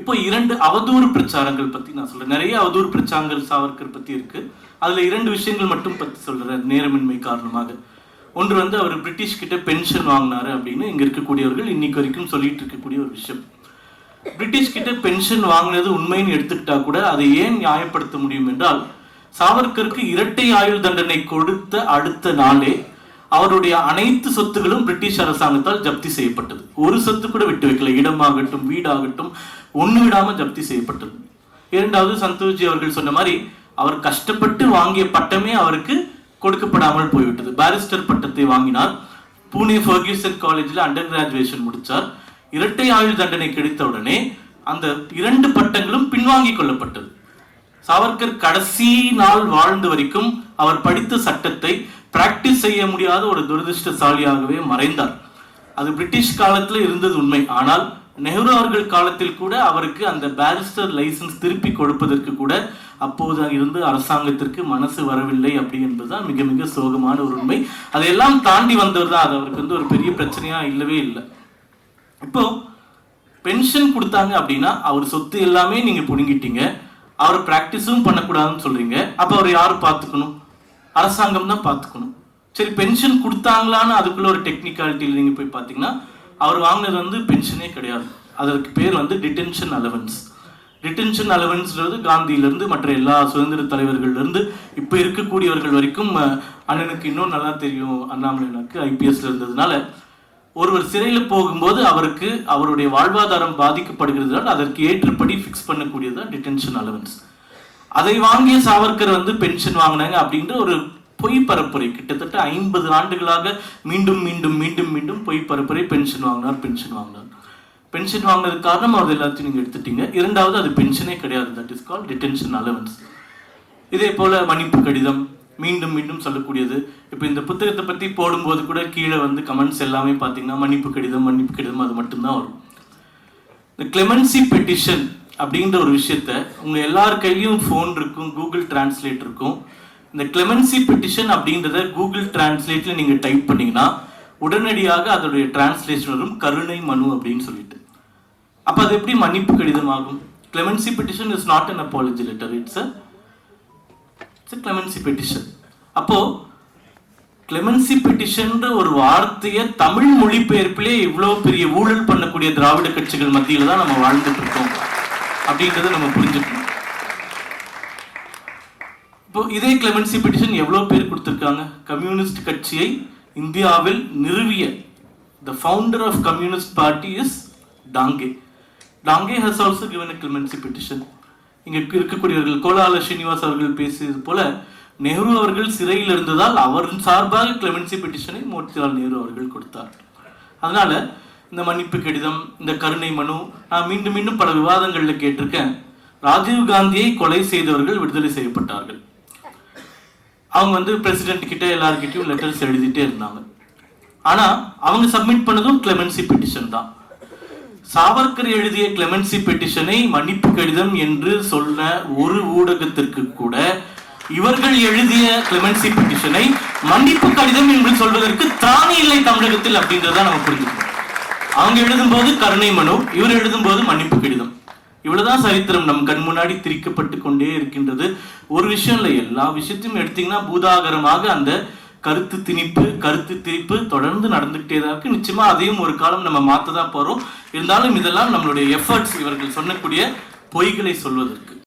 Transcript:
இப்போ இரண்டு அவதூறு பிரச்சாரங்கள் பத்தி நான் சொல்றேன். நிறைய அவதூறு பிரச்சாரங்கள் சாவர்கர் பத்தி இருக்கு. அதுல இரண்டு விஷயங்கள் மட்டும் பத்தி சொல்றேன் நேரமின்மை காரணமாக. ஒன்று வந்து அவர் பிரிட்டிஷ் கிட்ட பென்ஷன் வாங்கினாரு அப்படின்னு இங்க இருக்கக்கூடியவர்கள் இன்னைக்கு வரைக்கும் சொல்லிட்டு இருக்கக்கூடிய ஒரு விஷயம். பிரிட்டிஷ் கிட்ட பென்ஷன் வாங்கினது உண்மைன்னு எடுத்துக்கிட்டா கூட அதை ஏன் நியாயப்படுத்த முடியும் என்றால் சாவர்கருக்கு இரட்டை ஆயுள் தண்டனை கொடுத்த அடுத்த நாளே அவருடைய அனைத்து சொத்துகளும் பிரிட்டிஷ் அரசாங்கத்தால் ஜப்தி செய்யப்பட்டது. ஒரு சொத்து கூட விட்டு வைக்கல. இடமாகட்டும் வீடாகட்டும் ஒன்று விடாமல் ஜப்தி செய்யப்பட்டது. இரண்டாவது சந்தோஷ்ஜி அவர்கள் சொன்ன மாதிரி அவர் கஷ்டப்பட்டு வாங்கிய பட்டமே அவருக்கு கொடுக்கப்படாமல் போய்விட்டது. பாரிஸ்டர் பட்டத்தை வாங்கினார். பூனே ஃபர்கியூசன் காலேஜில் அண்டர் கிராஜுவேஷன் முடித்தார் இரட்டை ஆயுள் தண்டனை கிடைத்த உடனே அந்த இரண்டு பட்டங்களும் பின்வாங்கிக் கொள்ளப்பட்டது. சாவர்கர் கடைசி நாள் வாழ்ந்த வரைக்கும் அவர் படித்த சட்டத்தை பிராக்டிஸ் செய்ய முடியாத ஒரு துரதிருஷ்டசாலியாகவே மறைந்தார். அது பிரிட்டிஷ் காலத்தில் இருந்தது உண்மை. ஆனால் நெஹ்ரு அவர்கள் காலத்தில் கூட அவருக்கு அந்த பாரிஸ்டர் லைசன்ஸ் திருப்பி கொடுப்பதற்கு கூட அப்போது இருந்து அரசாங்கத்திற்கு மனசு வரவில்லை அப்படி என்பதுதான் மிக மிக சோகமான ஒரு உண்மை. அதையெல்லாம் தாண்டி வந்தவர் தான். அது அவருக்கு வந்து ஒரு பெரிய பிரச்சனையா இல்லவே இல்லை. இப்போ பென்ஷன் கொடுத்தாங்க அப்படின்னா அவர் சொத்து எல்லாமே நீங்க புடுங்கிட்டீங்க. அவர் பிராக்டிஸும் பண்ணக்கூடாதுன்னு சொல்றீங்க. அப்ப அவர் யாரும் பார்த்துக்கணும் அரசாங்கம் தான் பார்த்துக்கணும். சரி பென்ஷன் கொடுத்தாங்களான்னு அதுக்குள்ள ஒரு டெக்னிக்காலிட்டியில் நீங்கள் போய் பார்த்தீங்கன்னா அவர் வாங்கினது வந்து பென்ஷனே கிடையாது. அதற்கு பேர் வந்து டிடென்ஷன் அலவன்ஸ் டிடென்ஷன் அலவன்ஸ்ன்றது காந்தியிலிருந்து மற்ற எல்லா சுதந்திர தலைவர்கள்லேருந்து இப்போ இருக்கக்கூடியவர்கள் வரைக்கும் அண்ணனுக்கு இன்னும் நல்லா தெரியும். அண்ணாமலைக்கு ஐபிஎஸ்ல இருந்ததுனால ஒருவர் சிறையில் போகும்போது அவருக்கு அவருடைய வாழ்வாதாரம் பாதிக்கப்படுகிறதுனால அதற்கு ஏற்றபடி ஃபிக்ஸ் பண்ணக்கூடியது தான் டிடென்ஷன் அலவன்ஸ் அதை வாங்கிய சாவர்கர் வந்து பென்ஷன் வாங்கினாங்க அப்படின்ற ஒரு பொய் பரப்புரை. கிட்டத்தட்ட ஐம்பது ஆண்டுகளாக மீண்டும் மீண்டும் மீண்டும் மீண்டும் பொய் பரப்புரை. பென்ஷன் வாங்கினார் பென்ஷன் வாங்கினார். பென்ஷன் வாங்கினது காரணம் அது எல்லாத்தையும் நீங்கள் எடுத்துட்டீங்க. இரண்டாவது அது பென்ஷனே கிடையாது. That is call detention allowance இதே போல மன்னிப்பு கடிதம் மீண்டும் மீண்டும் சொல்லக்கூடியது. இப்போ இந்த புத்தகத்தை பற்றி போடும்போது கூட கீழே வந்து கமெண்ட்ஸ் எல்லாமே பார்த்தீங்கன்னா மன்னிப்பு கடிதம் மன்னிப்பு கடிதம் அது மட்டும்தான் வரும். இந்த கிளெமன்சி பெட்டிஷன் அப்படின்ற ஒரு விஷயத்த உங்க எல்லார் கையிலயும் ஃபோன் இருக்கும் கூகுள் டிரான்ஸ்லேட் இருக்கும். இந்த கிளெமன்சி பெட்டிஷன் அப்படின்றத கூகுள் டிரான்ஸ்லேட்ல நீங்க டைப் பண்ணீங்கன்னா உடனடியாக அதோடைய டிரான்ஸ்லேஷன் வரும் கருணை மனு அப்படின்னு சொல்லிட்டு. அப்ப அது எப்படி மன்னிப்பு கடிதம் ஆகும் clemency petition is not an apology letter it's it's clemency petition அப்போ கிளெமன்சி பெட்டிஷன்ற ஒரு வார்த்தையை தமிழ் மொழிபெயர்ப்பிலே இவ்வளோ பெரிய ஊழல் பண்ணக்கூடிய திராவிட கட்சிகள் மத்தியில் தான் நம்ம வாழ்ந்துட்டு இருக்கோம். அப்படின்றத நம்ம புரிஞ்சுக்கணும். இப்போ இதே கிளெமன்சி பெட்டிஷன் எவ்வளவு பேர் கொடுத்திருக்காங்க? கம்யூனிஸ்ட் கட்சியை இந்தியாவில் நிறுவிய the founder of communist party is Dange Dange has also given a clemency petition இங்கே இருக்கக்கூடியவர்கள் கோலால ஸ்ரீனிவாஸ் அவர்கள் பேசியது போல நெஹ்ரு அவர்கள் சிறையில் இருந்ததால் அவரின் சார்பாக கிளெமன்சி பெட்டிஷனை மோத்திலால் நேரு அவர்கள் கொடுத்தார். அதனால இந்த மன்னிப்பு கடிதம் இந்த கருணை மனு நான் மீண்டும் மீண்டும் பல விவாதங்களில் கேட்டிருக்கேன். ராஜீவ் காந்தியை கொலை செய்தவர்கள் விடுதலை செய்யப்பட்டார்கள். அவங்க வந்து பிரசிடென்ட் கிட்ட எல்லார்கிட்டயும் லெட்டர்ஸ் எழுதிட்டே இருந்தாங்க. ஆனா அவங்க சப்மிட் பண்ணதும் கிளெமென்சி பெட்டிஷன் தான். சாவர்கர் எழுதிய கிளெமென்சி பெட்டிஷனை மன்னிப்பு கடிதம் என்று சொன்ன ஒரு ஊடகத்திற்கு கூட இவர்கள் எழுதிய கிளெமென்சி பெட்டிஷனை மன்னிப்பு கடிதம் என்று சொல்வதற்கு திராணி இல்லை தமிழகத்தில் அப்படின்றத நம்ம புரிஞ்சுக்கணும். அவங்க எழுதும்போது கருணை மனு இவர் எழுதும்போது மன்னிப்பு கடிதம். இவ்வளவுதான் சரித்திரம் நம் கண் முன்னாடி திரிக்கப்பட்டு கொண்டே இருக்கின்றது. ஒரு விஷயம் இல்லை எல்லா விஷயத்தையும் எடுத்தீங்கன்னா பூதாகரமாக அந்த கருத்து திணிப்பு கருத்து திரிப்பு தொடர்ந்து நடந்துகிட்டே தான் இருக்கு. நிச்சயமா அதையும் ஒரு காலம் நம்ம மாத்த தான் போறோம். இருந்தாலும் இதெல்லாம் நம்மளுடைய எஃபர்ட்ஸ் இவர்கள் சொல்லக்கூடிய பொய்களை சொல்வதற்கு.